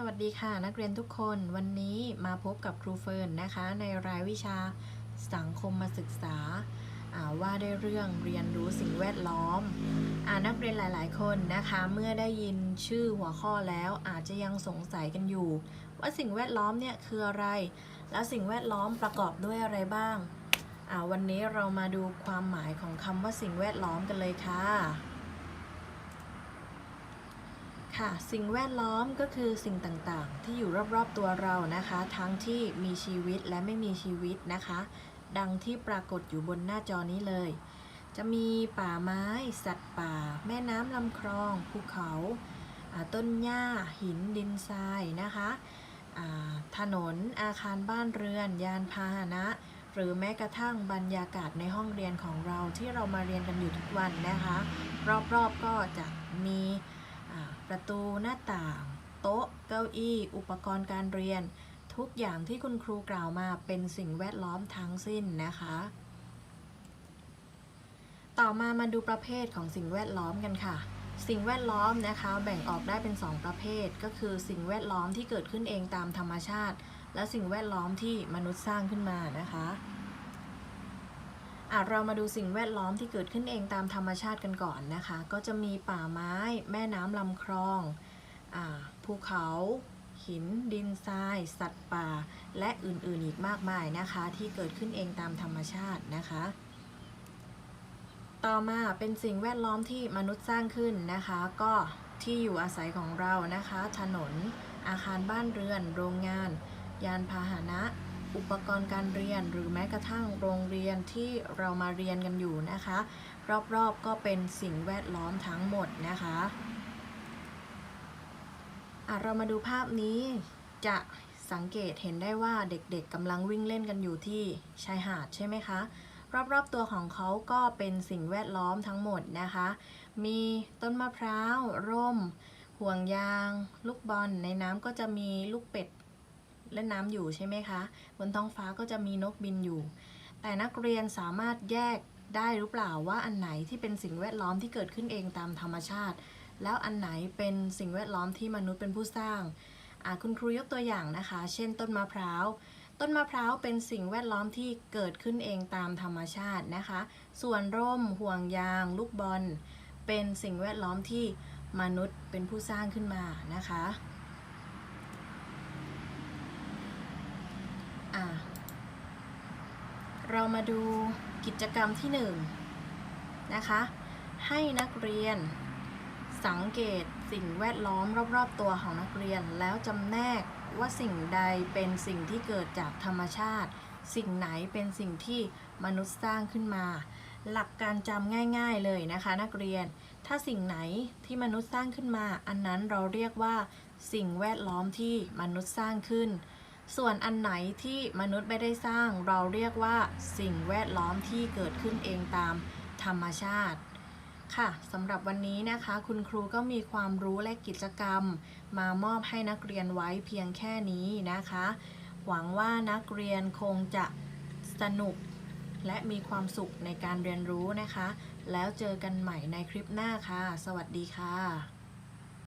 สวัสดีค่ะ นักเรียนทุกคนวันนี้มาพบกับครูเฟิร์นนะคะ ในรายวิชาสังคมมาศึกษาาว่าได้เรื่องเรียนรู้สิ่งแวดล้อมอนักเรียนหลาย ๆ คนนะคะ เมื่อได้ยินชื่อหัวข้อแล้วอาจจะยังสงสัยกันอยู่ ว่าสิ่งแวดล้อมเนี่ยคืออะไร แล้วสิ่งแวดล้อมประกอบด้วยอะไรบ้างาวันนี้เรามาดูความหมายของคำว่าสิ่งแวดล้อมกันเลยค่ะ ค่ะสิ่งแวดล้อมก็คือสิ่งต่างๆ ที่อยู่รอบๆตัวเรานะคะ ทั้งที่มีชีวิตและไม่มีชีวิตนะคะ ดังที่ปรากฏอยู่บนหน้าจอนี้เลย จะมีป่าไม้ สัตว์ป่า แม่น้ำลำคลองภูเขาต้นหญ้า หินดินทรายนะคะถนนอาคารบ้านเรือน ยานพาหนะ หรือแม้กระทั่งบรรยากาศในห้องเรียนของเราที่เรามาเรียนกันอยู่ทุกวันนะคะ รอบๆก็จะมี ประตูหน้าต่าง โต๊ะ เก้าอี้ อุปกรณ์การเรียน ทุกอย่างที่คุณครูกล่าวมาเป็นสิ่งแวดล้อมทั้งสิ้นนะคะ ต่อมามาดูประเภทของสิ่งแวดล้อมกันค่ะ สิ่งแวดล้อมนะคะแบ่งออกได้เป็น 2 ประเภท ก็คือสิ่งแวดล้อมที่เกิดขึ้นเองตามธรรมชาติ และสิ่งแวดล้อมที่มนุษย์สร้างขึ้นมานะคะ อะเรามาดูสิ่งแวดล้อมที่เกิดขึ้นเองตามธรรมชาติกันก่อนนะคะ ก็จะมีป่าไม้ แม่น้ำลำคลองอภูเขา หิน ดินทราย สัตว์ป่า และอื่นๆอีกมากมายนะคะ ที่เกิดขึ้นเองตามธรรมชาตินะคะ ต่อมาเป็นสิ่งแวดล้อมที่มนุษย์สร้างขึ้นนะคะ ก็ที่อยู่อาศัยของเรานะคะ ถนน อาคารบ้านเรือน โรงงาน ยานพาหนะ อุปกรณ์การเรียนหรือแม้กระทั่งโรงเรียนที่เรามาเรียนกันอยู่นะคะ รอบๆก็เป็นสิ่งแวดล้อมทั้งหมดนะคะอะเรามาดูภาพนี้จะสังเกตเห็นได้ว่าเด็กๆกำลังวิ่งเล่นกันอยู่ที่ชายหาดใช่ไหมคะ รอบๆตัวของเขาก็เป็นสิ่งแวดล้อมทั้งหมดนะคะ มีต้นมะพร้าว ร่ม ห่วงยาง ลูกบอลในน้ำก็จะมีลูกเป็ด เล่นน้ำอยู่ใช่ไหมคะ บนท้องฟ้าก็จะมีนกบินอยู่ แต่นักเรียนสามารถแยกได้หรือเปล่าว่าอันไหนที่เป็นสิ่งแวดล้อมที่เกิดขึ้นเองตามธรรมชาติ แล้วอันไหนเป็นสิ่งแวดล้อมที่มนุษย์เป็นผู้สร้างอาคุณครูยกตัวอย่างนะคะ เช่น ต้นมะพร้าว ต้นมะพร้าวเป็นสิ่งแวดล้อมที่เกิดขึ้นเองตามธรรมชาตินะคะ ส่วนร่ม ห่วงยาง ลูกบอล เป็นสิ่งแวดล้อมที่มนุษย์เป็นผู้สร้างขึ้นมานะคะ อะ เรามาดูกิจกรรมที่1นงนะคะ ให้นักเรียนสังเกตสิ่งแวดล้อมรอบๆตัวของนักเรียน แล้วจำแนกว่าสิ่งใดเป็นสิ่งที่เกิดจากธรรมชาติ สิ่งไหนเป็นสิ่งที่มนุษย์สร้างขึ้นมา หลักการจำง่าย ๆเลยนะคะ นักเรียน ถ้าสิ่งไหนที่มนุษย์สร้างขึ้นมา อันนั้นเราเรียกว่า สิ่งแวดล้อมที่มนุษย์สร้างขึ้น ส่วนอันไหนที่มนุษย์ไม่ได้สร้างเราเรียกว่าสิ่งแวดล้อมที่เกิดขึ้นเองตามธรรมชาติ ค่ะสำหรับวันนี้นะคะ คุณครูก็มีความรู้และกิจกรรม มามอบให้นักเรียนไว้เพียงแค่นี้นะคะ หวังว่านักเรียนคงจะสนุกและมีความสุขในการเรียนรู้นะคะ แล้วเจอกันใหม่ในคลิปหน้าค่ะ สวัสดีค่ะ